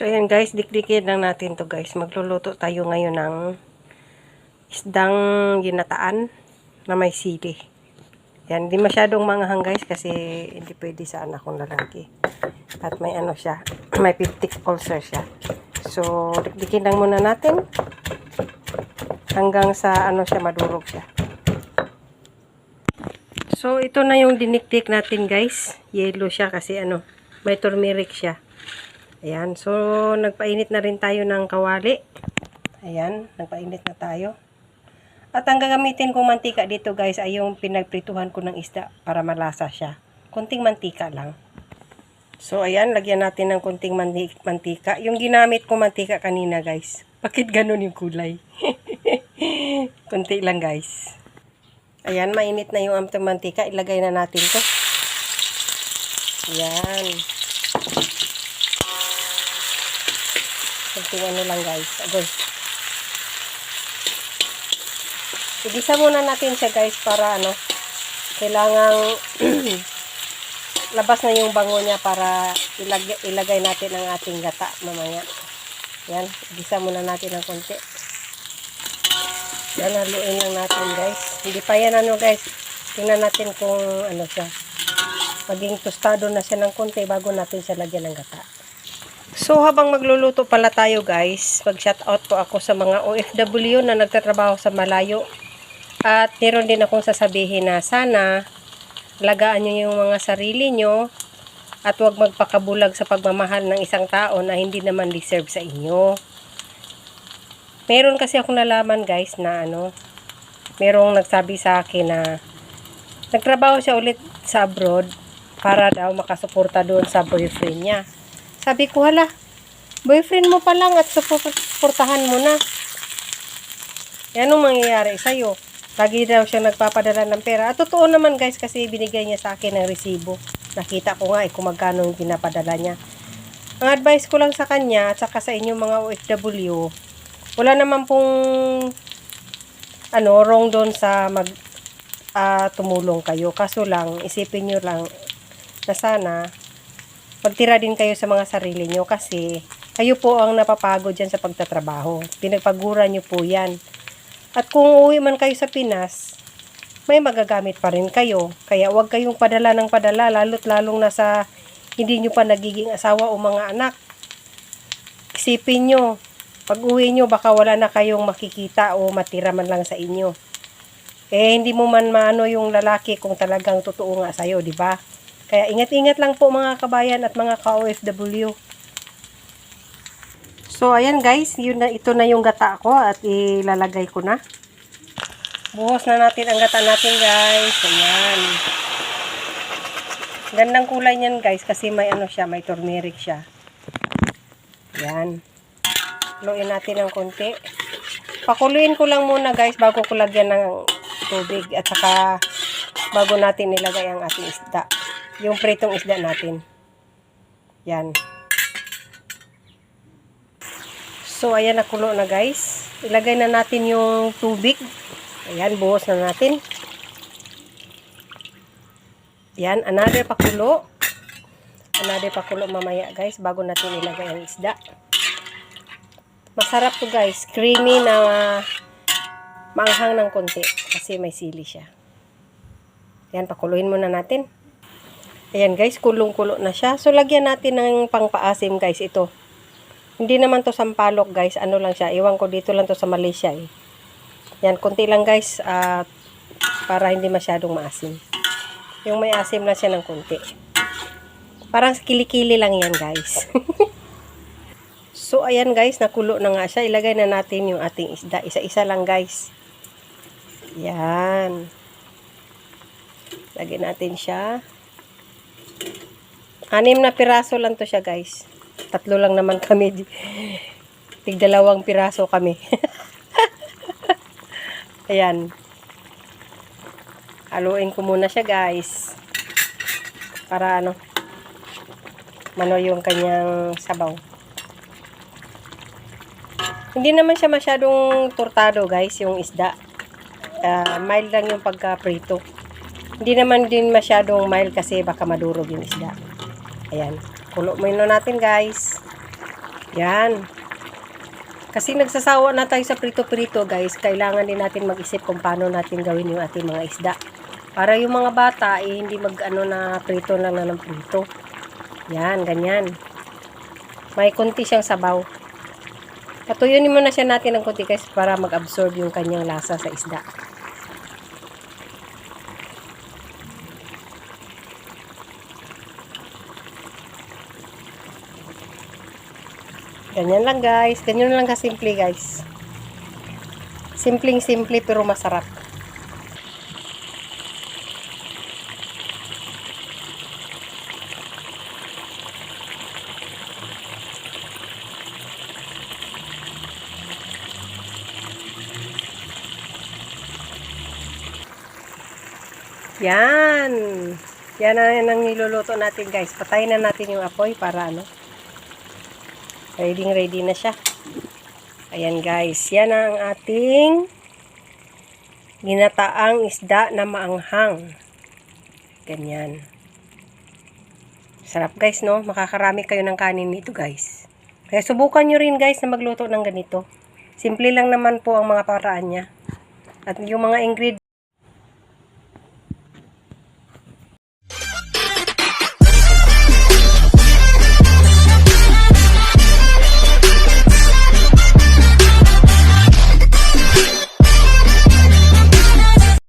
So, ayan guys, dikdikin lang natin to guys. Magluluto tayo ngayon ng isdang ginataan na may sili. Yan, hindi masyadong manghang guys kasi hindi pwede sa anak kong lalaki. At may ano siya, may peptic ulcer siya. So, dikdikin lang muna natin hanggang sa ano siya, madurog siya. So, ito na yung dinikdik natin guys. Yellow siya kasi ano, may turmeric siya. Ayan. So, nagpainit na rin tayo ng kawali. Ayan. Nagpainit na tayo. At ang gagamitin kong mantika dito guys ay yung pinagprituhan ko ng isda para malasa siya. Kunting mantika lang. So, ayan. Lagyan natin ng kunting mantika. Yung ginamit kong mantika kanina guys. Bakit ganun yung kulay? Kunti lang guys. Ayan. Mainit na yung amtong mantika. Ilagay na natin to. Ayan. Kunting ano lang guys. Agoy. Igisa muna natin siya guys para ano. Kailangang labas na yung bango niya para ilagay, ilagay natin ang ating gata mamaya. Yan. Igisa muna natin ng konti. Yan. Haluin lang natin guys. Hindi pa yan ano guys. Tingnan natin kung ano siya. Maging tostado na siya ng konti bago natin siya lagyan ng gata. So habang magluluto pala tayo guys, mag shout out po ako sa mga OFW na nagtatrabaho sa malayo. At meron din akong sasabihin na sana lagaan nyo yung mga sarili nyo at huwag magpakabulag sa pagmamahal ng isang tao na hindi naman deserve sa inyo. Meron kasi akong nalaman guys na ano, merong nagsabi sa akin na nagtrabaho siya ulit sa abroad para daw makasuporta doon sa boyfriend niya. Sabi ko, hala, boyfriend mo pa lang at suportahan mo na. Yan ang mangyayari sa'yo. Lagi daw siya nagpapadala ng pera. At totoo naman guys kasi binigay niya sa akin ng resibo. Nakita ko nga eh kung magkano yung pinapadala niya. Ang advice ko lang sa kanya at saka sa inyo mga OFW, wala naman pong ano, wrong doon sa mag ah, tumulong kayo. Kaso lang, isipin nyo lang na sana magtira din kayo sa mga sarili nyo kasi kayo po ang napapagod dyan sa pagtatrabaho. Pinagpaguran nyo po yan. At kung uuwi man kayo sa Pinas, may magagamit pa rin kayo. Kaya huwag kayong padala ng padala, lalo't lalong nasa hindi nyo pa nagiging asawa o mga anak. Isipin nyo, pag uwi nyo, baka wala na kayong makikita o matira man lang sa inyo. Eh, hindi mo man maano yung lalaki kung talagang totoo nga sa'yo, di ba? Kaya ingat-ingat lang po mga kabayan at mga ka-OFW. So, ayan guys, yun na, ito na yung gata ko at ilalagay ko na. Buhos na natin ang gata natin guys. Ayan. Gandang kulay niyan guys kasi may ano siya, may turmeric siya. Ayan. Luin natin ng konti. Pakuluin ko lang muna guys bago ko lagyan ng tubig at saka bago natin nilagay ang ating isda. Yung pritong isda natin. Yan. So, ayan nakulo na guys. Ilagay na natin yung tubig. Ayan, buhos na natin. Yan, another pakulo. Another pakulo mamaya guys, bago natin ilagay ang isda. Masarap to guys. Creamy na maanghang ng konti kasi may sili siya. Yan, pakuluin muna natin. Ayan guys, kulong-kulo na siya. So, lagyan natin ng pangpaasim guys ito. Hindi naman to sampalok guys. Ano lang siya. Iwan ko dito lang to sa Malaysia eh. Yan, konti lang guys. at para hindi masyadong maasim. Yung may asim lang siya ng konti. Parang kilikili lang yan guys. so, ayan guys. Nakulo na nga siya. Ilagay na natin yung ating isda. Isa-isa lang guys. Yan. Lagyan natin siya. Anim na piraso lang to siya guys. Tatlo lang naman kami. Tigdalawang piraso kami. Ayan. Haluin ko muna siya guys. Para ano. Mano yung kanyang sabaw. Hindi naman siya masyadong turtado guys yung isda. Ah, mild lang yung pagka-prito. Hindi naman din masyadong mild kasi baka madurog yung isda. Ayan. Kulo muna natin guys. Yan. Kasi nagsasawa na tayo sa prito-prito guys, kailangan din natin mag-isip kung paano natin gawin yung ating mga isda. Para yung mga bata, eh, hindi mag-ano na prito lang na ng prito. Yan, ganyan. May kunti siyang sabaw. Patuyunin muna siya natin ng kunti guys para mag-absorb yung kanyang lasa sa isda. Ganyan lang guys. Ganyan lang kasimple guys. Simpleng simple pero masarap. Yan. Yan na yan ang niluluto natin guys. Patayin na natin yung apoy para ano. Ready ready na siya. Ayan guys. Yan ang ating ginataang isda na maanghang. Ganyan. Sarap guys no. Makakarami kayo ng kanin nito guys. Kaya subukan nyo rin guys na magluto ng ganito. Simple lang naman po ang mga paraan niya. At yung mga ingredient